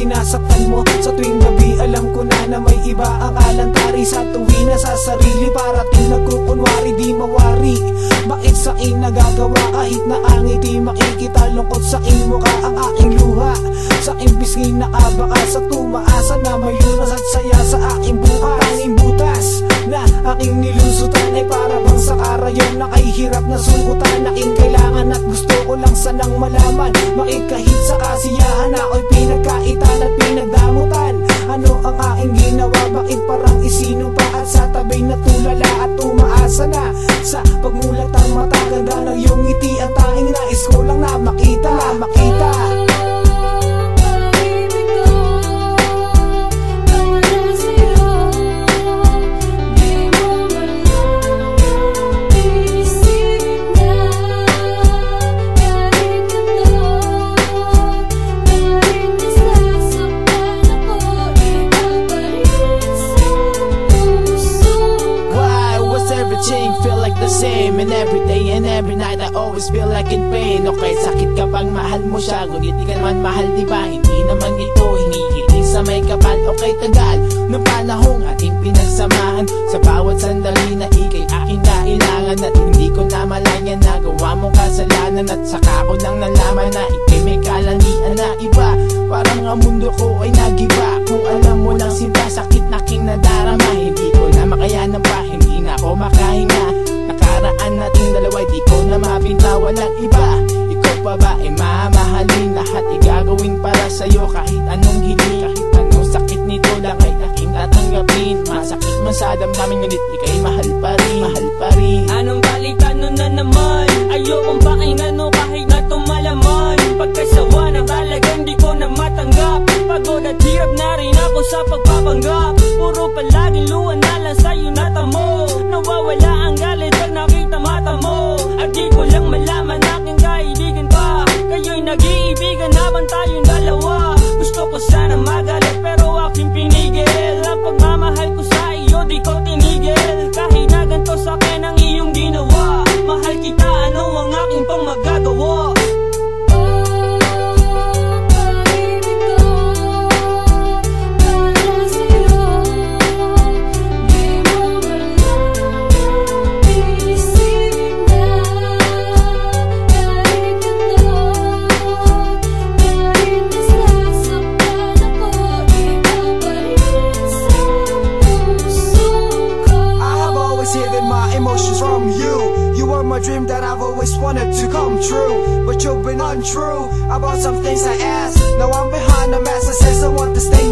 sinasaktan mo. Sa tuwing gabi alam ko na na may iba ang alantari Sa tuwi na sa sarili para ting nagkukunwari di mawari. Bakit sa akin nagagawa kahit na ang ngiti makikita? Lungkot sa aking mukha ang aking luha. Sa pisngi na abaka sa tumaasa na may lunas at saya sa aking bukas Tanging butas na aking nilusutan ay para bang sa karayon na kay hirap na sukutan Aking kailangan at gusto ko lang sanang malaman. Makikahit sa kasiyahan ako'y pinagkaitan like the same And every day and every night. I always feel like in pain. Okay, sakit kapag mahal mo siya? Ngunit di ka naman mahal, di ba? Hindi naman ito hinihiling sa may kapal. Okay, tagal ng panahong ating pinagsamahan. Sa bawat sandali na ikay aking kailangan At hindi ko na malayan na gawa mo kasalanan. At saka ko lang nalaman na ikay may kalangian na iba. Parang ang mundo ko ay nagiba. Kung alam mo lang sinta sakit na king nadarama Hindi ko na makayanan pa, hindi na ako makahinga Nakaraan nating dalawa, di ko na mapinta Walang iba, ikaw pa ba ay mamahalin Lahat igagawin para sa'yo kahit anong hiling Kahit anong sakit nito lang ay aking tatanggapin. Masakit man sa damdamin ngunit ikay mahal pa rin. Mahal pa rin. Anong balikan nun na naman? Ayokong pakinggan o kahit na tumalaman Pagkasawa na talagang di ko na matanggap. Pagod at hirap na rin ako sa pagpapanggap Puro palaging luwan na lang sa'yo natamo emotions from you. You were my dream that I've always wanted to come true. But you've been untrue about some things I asked. Now I'm behind the mask I says I want to stay